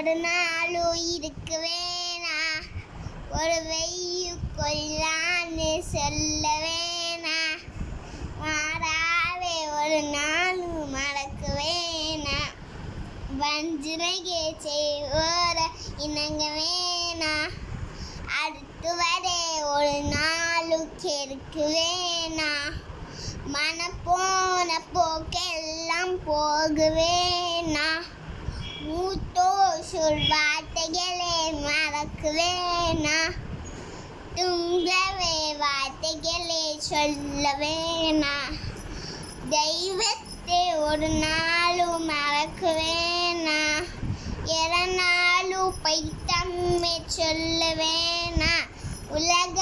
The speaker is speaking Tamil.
ஒரு நாளும் இருக்கு வேணா ஒரு வெய்யு கொல்லான்னு சொல்ல வேணா மாறாவே ஒரு நாளும் மறக்க வேணா வஞ்சினகே செய்வோர இணங்க வேணா அடுத்து வரே ஒரு நாளும் கெடுக்க வேணா மன போன போக்கெல்லாம் போக வேணா மூத்தோ சொல் வார்த்தைகளே மறக்குவேனா வேணா துங்கவே வார்த்தைகளே சொல்ல வேணா தெய்வத்தை ஒரு நாளும் மறக்குவேனா வேணா இறநாளும் பைத்தம்மை சொல்ல வேணா உலக